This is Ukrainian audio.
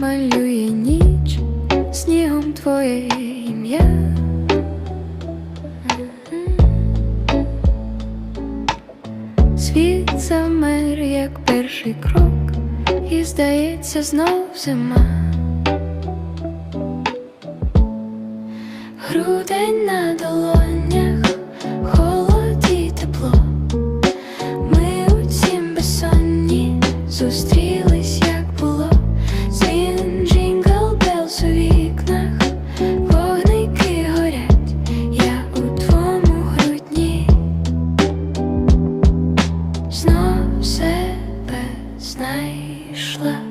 малює ніч снігом твоє ім'я. Світ замер, як перший крок, і здається, знов зима. Грудень на долонях. холод і тепло, ми усім безсонні Зустріч себе знайшла.